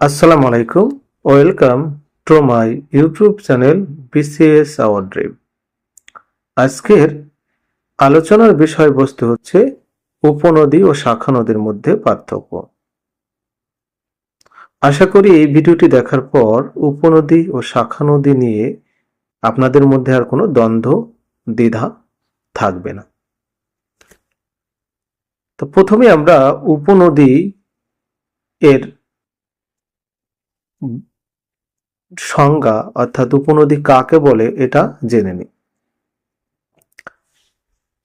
আসসালামু আলাইকুম। Welcome to my YouTube channel BCS our dream. আজকের আলোচনার বিষয়বস্তু হচ্ছে উপনদী ও শাখা নদীর মধ্যে পার্থক্য। আশা করি এই ভিডিওটি দেখার পর উপনদী ও শাখা নদী নিয়ে আপনাদের মধ্যে আর কোনো দ্বন্দ্ব, দ্বিধা থাকবে না। তো প্রথমে আমরা উপনদী এর সংজ্ঞা অর্থাৎ উপনদী কাকে বলে, এটা জেনে নিই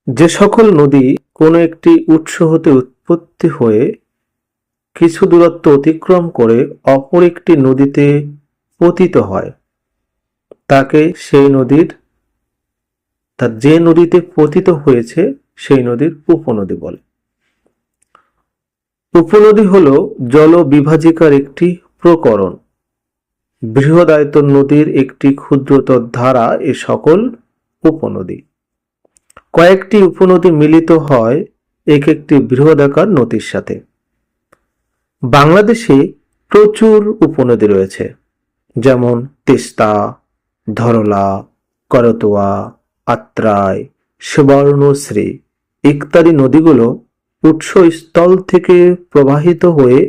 যে সকল নদী কোনো একটি উৎস হতে উৎপত্তি হয়ে কিছু দূরত্ব অতিক্রম করে অপর একটি নদীতে পতিত হয়, তাকে সেই নদীর, তার যে নদীতে পতিত হয়েছে সেই নদীর উপনদী বলে। উপনদী হলো জল বিভাজিকার একটি প্রকরণ। বৃহদায়তন নদীর একটি ক্ষুদ্রতর ধারা এ সকল উপনদী। কয়েকটি উপনদী মিলিত হয় এক একটি বৃহদাকার নদীর সাথে। বাংলাদেশে প্রচুর উপনদী রয়েছে, যেমন তিস্তা, ধরলা, করতোয়া, আত্রাই, সুবর্ণশ্রী ইত্যাদি নদীগুলো উৎসস্থল থেকে প্রবাহিত হয়ে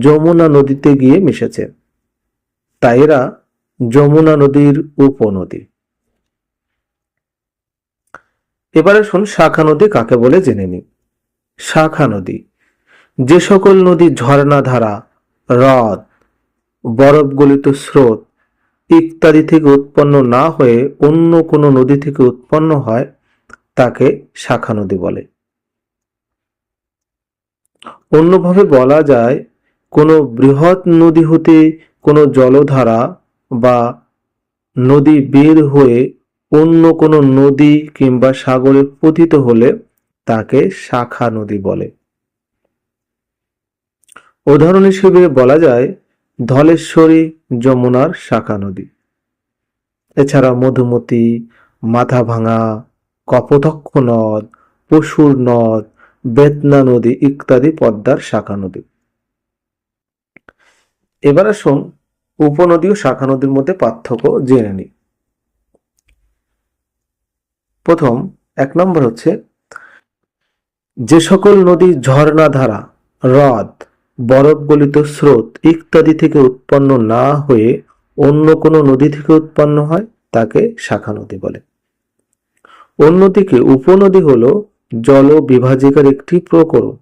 যমুনা নদীতে গিয়ে মিশেছে। তাই এরা যমুনা নদীর উপনদী। এবারে আসুন শাখা নদী কাকে বলে জেনে নিই। শাখা নদী, যে সকল নদী ঝর্ণা ধারা, হ্রদ, বরফ গলিত স্রোত ইত্যাদি থেকে উৎপন্ন না হয়ে অন্য কোনো নদী থেকে উৎপন্ন হয়, তাকে শাখা নদী বলে। অন্যভাবে বলা যায়, কোনো বৃহৎ নদী হতে কোনো জলধারা বা নদী বের হয়ে অন্য কোনো নদী কিংবা সাগরে পতিত হলে তাকে শাখা নদী বলে। উদাহরণ হিসেবে বলা যায় ধলেশ্বরী যমুনার শাখা নদী। এছাড়া মধুমতি, মাথাভাঙা, কপোতক্ষ নদ, পশুর নদ, বেতনা নদী ইত্যাদি পদ্মার শাখা নদী। এবার আসুন, উপনদী ও শাখা নদীর মধ্যে পার্থক্য জেনে নিই। প্রথম, এক নম্বর হচ্ছে, যে সকল নদী ঝর্ণা ধারা হ্রদ বরফ গলিত স্রোত ইত্যাদি থেকে উৎপন্ন না হয়ে অন্য কোনো নদী থেকে উৎপন্ন হয়, তাকে শাখা নদী বলে। অন্যদিকে, উপনদী হলো জল বিভাজিকার একটি প্রকরণ।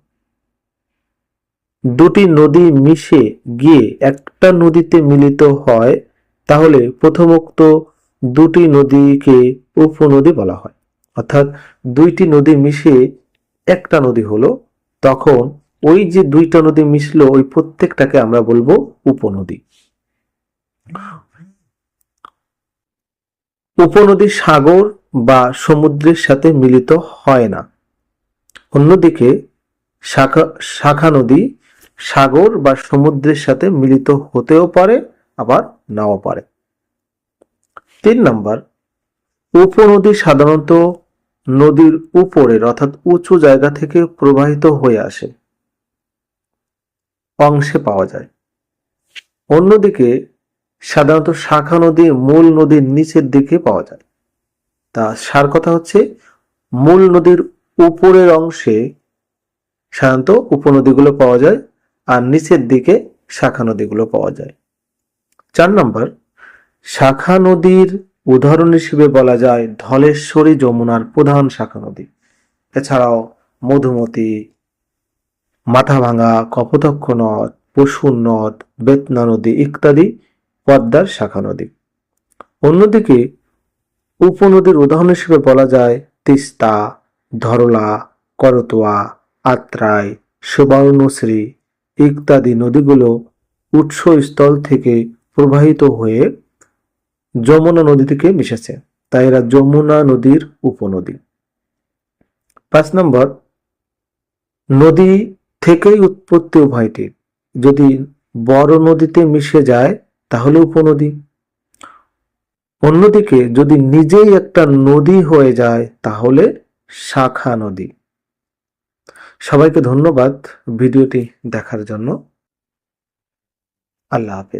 দুটি নদী মিশে গিয়ে একটা নদীতে মিলিত হয়, তাহলে প্রথমোক্ত দুটি নদীকে উপনদী বলা হয়। অর্থাৎ দুইটি নদী মিশে একটা নদী হলো, তখন ওই যে দুইটা নদী মিশলো, ওই প্রত্যেকটাকে আমরা বলব উপনদী। উপনদী সাগর বা সমুদ্রের সাথে মিলিত হয় না। অন্যদিকে শাখা শাখা নদী সাগর বা সমুদ্রের সাথে মিলিত হতেও পারে, আবার নাও পারে। তিন নম্বর, উপনদী সাধারণত নদীর উপরের অর্থাৎ উঁচু জায়গা থেকে প্রবাহিত হয়ে আসে, অংশে পাওয়া যায়। অন্যদিকে, সাধারণত শাখা নদী মূল নদীর নিচের দিকে পাওয়া যায়। তা সার কথা হচ্ছে, মূল নদীর উপরের অংশে সাধারণত উপনদীগুলো পাওয়া যায় আর নিচের দিকে শাখা নদীগুলো পাওয়া যায়। চার নম্বর, শাখা নদীর উদাহরণ হিসেবে বলা যায় ধলেশ্বরী যমুনার প্রধান শাখা নদী। এছাড়াও মধুমতি মাথাভাঙা কপোতক্ষ নদ, পশুর নদ, বেতনা নদী ইত্যাদি পদ্মার শাখা নদী। অন্যদিকে উপনদীর উদাহরণ হিসেবে বলা যায় তিস্তা, ধরলা, করতোয়া, আত্রাই, সুবর্ণশ্রী ইত্যাদি নদীগুলো উৎসস্থল থেকে প্রবাহিত হয়ে যমুনা নদী থেকে মিশেছে। তাই এরা যমুনা নদীর উপনদী। পাঁচ নম্বর, নদী থেকেই উৎপত্তি উভয়টির যদি বড় নদীতে মিশে যায়, তাহলে উপনদী। অন্যদিকে যদি নিজেই একটা নদী হয়ে যায়, তাহলে শাখা নদী। সবাইকে ধন্যবাদ ভিডিওটি দেখার জন্য। আল্লাহ হাফেজ।